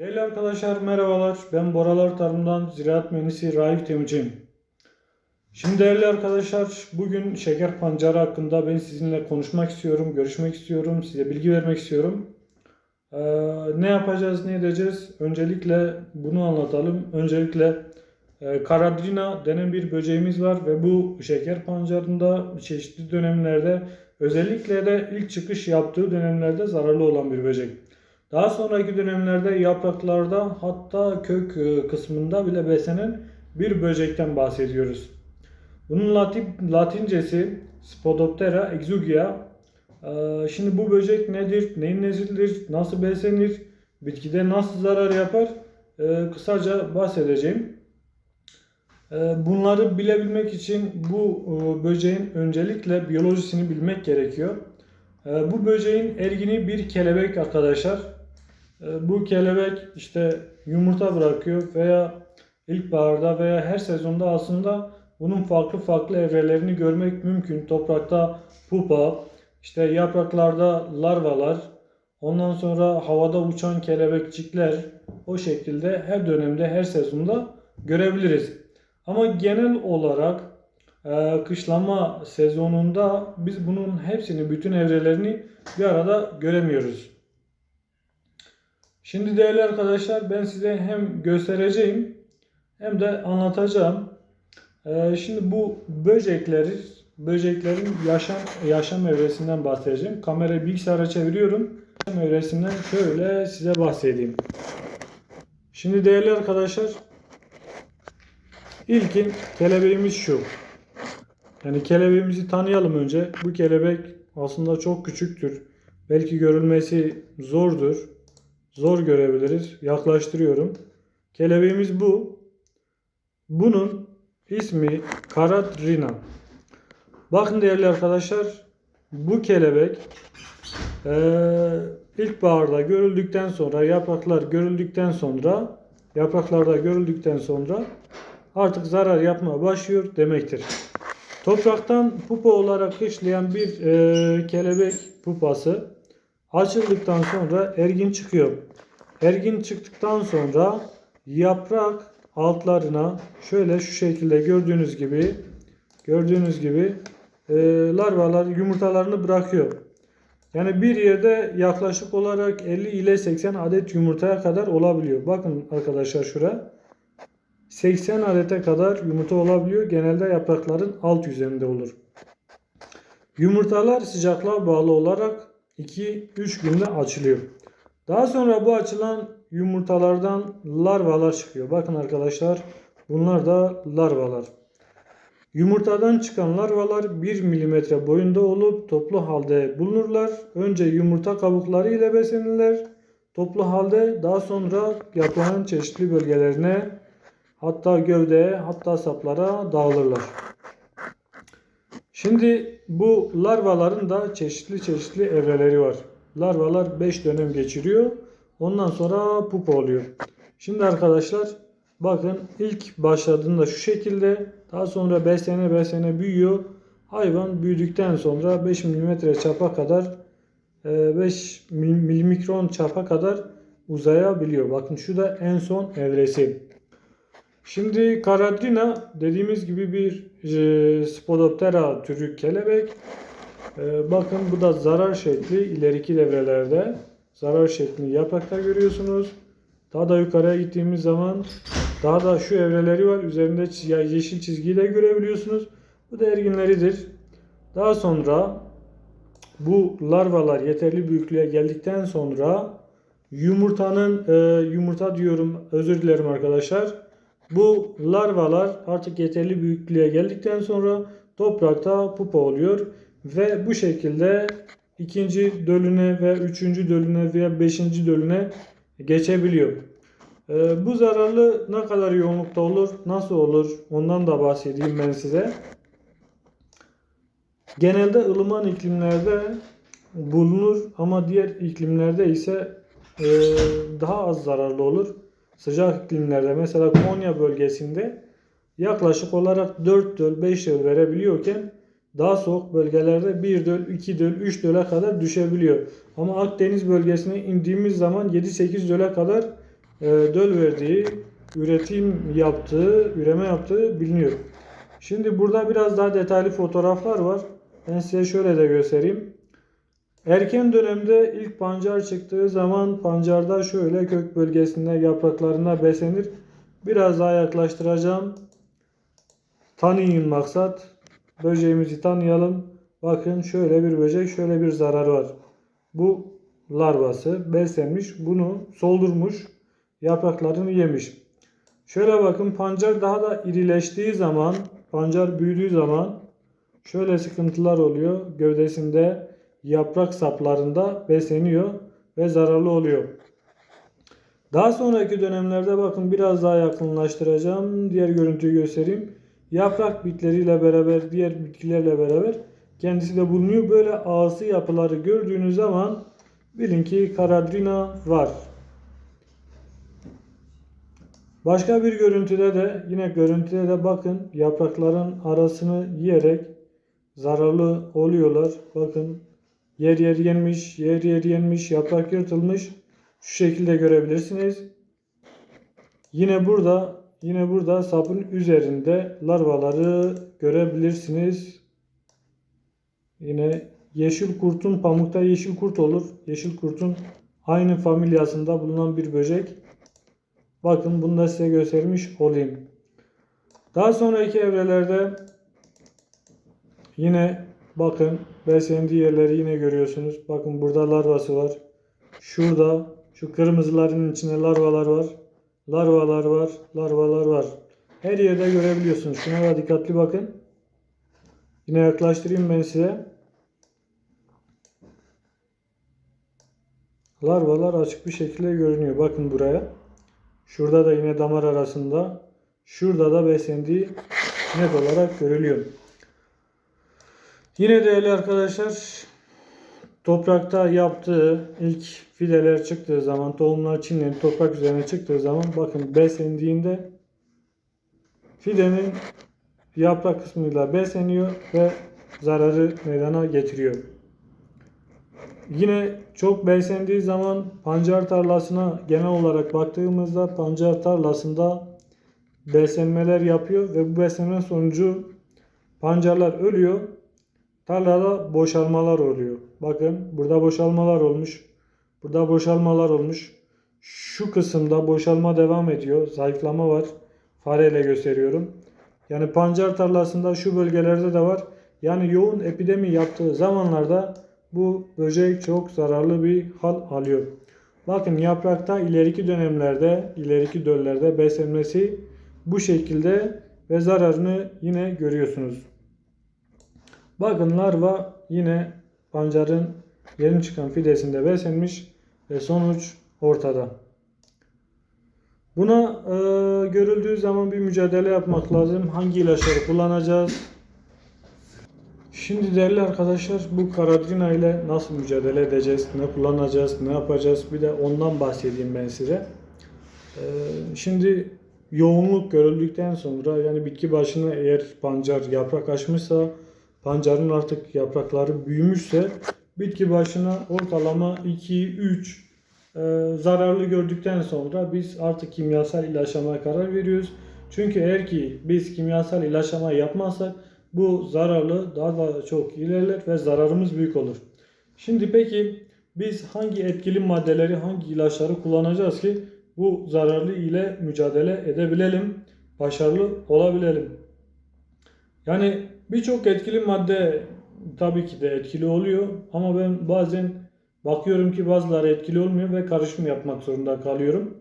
Değerli arkadaşlar merhabalar. Ben Boralar Tarım'dan Ziraat Mühendisi Raif Temicim. Şimdi değerli arkadaşlar bugün şeker pancarı hakkında ben sizinle konuşmak istiyorum, görüşmek istiyorum, size bilgi vermek istiyorum. Ee, ne yapacağız, ne edeceğiz? Öncelikle bunu anlatalım. Öncelikle e, Karadrina denen bir böceğimiz var ve bu şeker pancarında çeşitli dönemlerde özellikle de ilk çıkış yaptığı dönemlerde zararlı olan bir böcek. Daha sonraki dönemlerde yapraklarda hatta kök e, kısmında bile beslenen bir böcekten bahsediyoruz. Bunun Latin, latincesi Spodoptera exugia. Ee, Şimdi bu böcek nedir, neyin nesilidir, nasıl beslenir, bitkide nasıl zarar yapar Ee, kısaca bahsedeceğim. Ee, Bunları bilebilmek için bu e, böceğin öncelikle biyolojisini bilmek gerekiyor. Ee, Bu böceğin ergini bir kelebek arkadaşlar. Ee, Bu kelebek işte yumurta bırakıyor veya ilkbaharda veya her sezonda aslında bunun farklı farklı evrelerini görmek mümkün. Toprakta pupa, işte yapraklarda larvalar, ondan sonra havada uçan kelebekçikler o şekilde her dönemde her sezonda görebiliriz. Ama genel olarak e, kışlama sezonunda biz bunun hepsini, bütün evrelerini bir arada göremiyoruz. Şimdi değerli arkadaşlar ben size hem göstereceğim hem de anlatacağım. Ee, şimdi bu böcekleri, böceklerin yaşam yaşam evresinden bahsedeceğim. Kamerayı bilgisayara çeviriyorum. Yaşam evresinden şöyle size bahsedeyim. Şimdi değerli arkadaşlar ilkin kelebeğimiz şu. Yani kelebeğimizi tanıyalım önce. Bu kelebek aslında çok küçüktür. Belki görülmesi zordur. Zor görebiliriz. Yaklaştırıyorum. Kelebeğimiz bu. Bunun ismi Karadrina. Bakın değerli arkadaşlar bu kelebek eee ilkbaharda görüldükten sonra yapraklar görüldükten sonra yapraklarda görüldükten sonra artık zarar yapmaya başlıyor demektir. Topraktan pupa olarak işleyen bir eee, kelebek pupası açıldıktan sonra ergin çıkıyor. Ergin çıktıktan sonra yaprak altlarına şöyle şu şekilde gördüğünüz gibi gördüğünüz gibi e, larvalar yumurtalarını bırakıyor. Yani bir yerde yaklaşık olarak 50 ile 80 adet yumurtaya kadar olabiliyor. Bakın arkadaşlar şuraya. 80 adete kadar yumurta olabiliyor. Genelde yaprakların alt yüzeyinde olur. Yumurtalar sıcaklığa bağlı olarak 2-3 günde açılıyor. Daha sonra bu açılan yumurtalardan larvalar çıkıyor. Bakın arkadaşlar bunlar da larvalar. Yumurtadan çıkan larvalar 1 mm boyunda olup toplu halde bulunurlar. Önce yumurta kabukları ile beslenirler. Toplu halde daha sonra yaprağın çeşitli bölgelerine hatta gövdeye hatta saplara dağılırlar. Şimdi bu larvaların da çeşitli çeşitli evreleri var. Larvalar 5 dönem geçiriyor. Ondan sonra pupa oluyor. Şimdi arkadaşlar bakın ilk başladığında şu şekilde daha sonra beslene beslene büyüyor. Hayvan büyüdükten sonra 5 mm çapa kadar 5 milimikron çapa kadar uzayabiliyor. Bakın şu da en son evresi. Şimdi Karadrina dediğimiz gibi bir e, Spodoptera türü kelebek. E, bakın bu da zarar şekli ileriki devrelerde zarar şeklini yaprakta görüyorsunuz. Daha da yukarıya gittiğimiz zaman daha da şu evreleri var. Üzerinde yeşil çizgiyi de görebiliyorsunuz. Bu da erginleridir. Daha sonra bu larvalar yeterli büyüklüğe geldikten sonra yumurtanın e, yumurta diyorum özür dilerim arkadaşlar. Bu larvalar artık yeterli büyüklüğe geldikten sonra toprakta pupa oluyor ve bu şekilde ikinci dölüne ve üçüncü dölüne veya beşinci dölüne geçebiliyor. Ee, bu zararlı ne kadar yoğunlukta olur, nasıl olur ondan da bahsedeyim ben size. Genelde ılıman iklimlerde bulunur ama diğer iklimlerde ise e, daha az zararlı olur. Sıcak iklimlerde mesela Konya bölgesinde yaklaşık olarak 4 döl 5 döl verebiliyorken daha soğuk bölgelerde 1 döl 2 döl 3 döle kadar düşebiliyor. Ama Akdeniz bölgesine indiğimiz zaman 7-8 döle kadar e, döl verdiği, üretim yaptığı, üreme yaptığı biliniyor. Şimdi burada biraz daha detaylı fotoğraflar var. Ben size şöyle de göstereyim. Erken dönemde ilk pancar çıktığı zaman pancarda şöyle kök bölgesinde yapraklarında beslenir. Biraz daha yaklaştıracağım. Tanıyın maksat. Böceğimizi tanıyalım. Bakın şöyle bir böcek şöyle bir zarar var. Bu larvası beslenmiş. Bunu soldurmuş. Yapraklarını yemiş. Şöyle bakın pancar daha da irileştiği zaman pancar büyüdüğü zaman şöyle sıkıntılar oluyor. Gövdesinde yaprak saplarında besleniyor ve zararlı oluyor. Daha sonraki dönemlerde bakın biraz daha yakınlaştıracağım. Diğer görüntüyü göstereyim. Yaprak bitleriyle beraber, diğer bitkilerle beraber kendisi de bulunuyor. Böyle ağası yapıları gördüğünüz zaman bilin ki karadrina var. Başka bir görüntüde de yine görüntüde de bakın yaprakların arasını yiyerek zararlı oluyorlar. Bakın yer yer yenmiş, yer yer yenmiş, yaprak yırtılmış. Şu şekilde görebilirsiniz. Yine burada yine burada sapın üzerinde larvaları görebilirsiniz. Yine yeşil kurtun pamukta yeşil kurt olur. Yeşil kurtun aynı familyasında bulunan bir böcek. Bakın bunu da size göstermiş olayım. Daha sonraki evrelerde yine bakın beslendiği yerleri yine görüyorsunuz. Bakın burada larvası var. Şurada şu kırmızıların içinde larvalar var. Larvalar var. Larvalar var. Her yerde görebiliyorsunuz. Şuna da dikkatli bakın. Yine yaklaştırayım ben size. Larvalar açık bir şekilde görünüyor. Bakın buraya. Şurada da yine damar arasında. Şurada da beslendiği net olarak görülüyor. Yine değerli arkadaşlar toprakta yaptığı ilk fideler çıktığı zaman tohumlar çinlenip toprak üzerine çıktığı zaman bakın beslendiğinde fidenin yaprak kısmıyla besleniyor ve zararı meydana getiriyor. Yine çok beslendiği zaman pancar tarlasına genel olarak baktığımızda pancar tarlasında beslenmeler yapıyor ve bu beslenme sonucu pancarlar ölüyor. Tarlada boşalmalar oluyor. Bakın burada boşalmalar olmuş. Burada boşalmalar olmuş. Şu kısımda boşalma devam ediyor. Zayıflama var. Fareyle gösteriyorum. Yani pancar tarlasında şu bölgelerde de var. Yani yoğun epidemi yaptığı zamanlarda bu böcek çok zararlı bir hal alıyor. Bakın yaprakta ileriki dönemlerde, ileriki döllerde beslenmesi bu şekilde ve zararını yine görüyorsunuz. Bakın larva yine pancarın yeni çıkan fidesinde beslenmiş ve sonuç ortada. Buna e, görüldüğü zaman bir mücadele yapmak lazım. Hangi ilaçları kullanacağız? Şimdi değerli arkadaşlar bu karadrina ile nasıl mücadele edeceğiz, ne kullanacağız, ne yapacağız bir de ondan bahsedeyim ben size. Ee, şimdi yoğunluk görüldükten sonra yani bitki başına eğer pancar yaprak açmışsa pancarın artık yaprakları büyümüşse bitki başına ortalama 2-3 e, zararlı gördükten sonra biz artık kimyasal ilaçlamaya karar veriyoruz. Çünkü eğer ki biz kimyasal ilaçlama yapmazsak bu zararlı daha da çok ilerler ve zararımız büyük olur. Şimdi peki biz hangi etkili maddeleri, hangi ilaçları kullanacağız ki bu zararlı ile mücadele edebilelim, başarılı olabilelim? Yani birçok etkili madde tabii ki de etkili oluyor ama ben bazen bakıyorum ki bazıları etkili olmuyor ve karışım yapmak zorunda kalıyorum.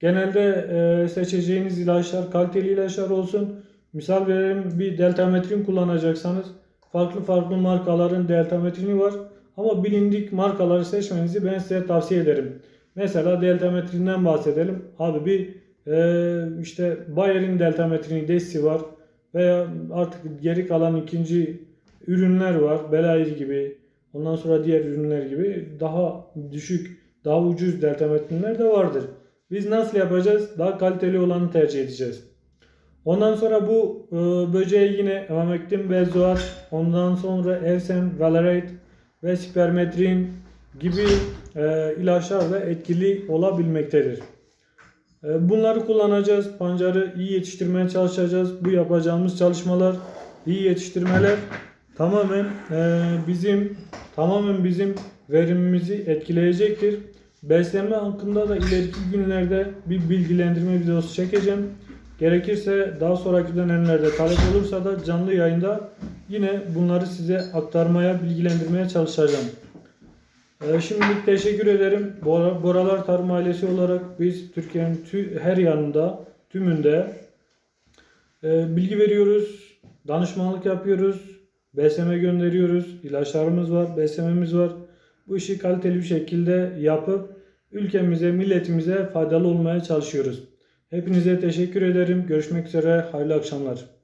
Genelde e, seçeceğiniz ilaçlar kaliteli ilaçlar olsun. Misal verelim bir deltametrin kullanacaksanız farklı farklı markaların deltametrini var. Ama bilindik markaları seçmenizi ben size tavsiye ederim. Mesela deltametrinden bahsedelim. Abi bir e, işte Bayer'in deltametrini desi var. Veya artık geri kalan ikinci ürünler var. Belayir gibi. Ondan sonra diğer ürünler gibi daha düşük, daha ucuz deltametrinler de vardır. Biz nasıl yapacağız? Daha kaliteli olanı tercih edeceğiz. Ondan sonra bu e, böceği yine emamektin benzoat, ondan sonra evsen, valerate ve spermetrin gibi e, ilaçlarla etkili olabilmektedir. E, Bunları kullanacağız. Pancarı iyi yetiştirmeye çalışacağız. Bu yapacağımız çalışmalar, iyi yetiştirmeler tamamen e, bizim tamamen bizim verimimizi etkileyecektir. Beslenme hakkında da ileriki günlerde bir bilgilendirme videosu çekeceğim. Gerekirse daha sonraki dönemlerde talep olursa da canlı yayında yine bunları size aktarmaya, bilgilendirmeye çalışacağım. Ee, Şimdilik teşekkür ederim. Bora- Boralar Tarım Ailesi olarak biz Türkiye'nin tü- her yanında, tümünde e, bilgi veriyoruz, danışmanlık yapıyoruz, besleme gönderiyoruz, ilaçlarımız var, beslememiz var. Bu işi kaliteli bir şekilde yapıp ülkemize, milletimize faydalı olmaya çalışıyoruz. Hepinize teşekkür ederim. Görüşmek üzere. Hayırlı akşamlar.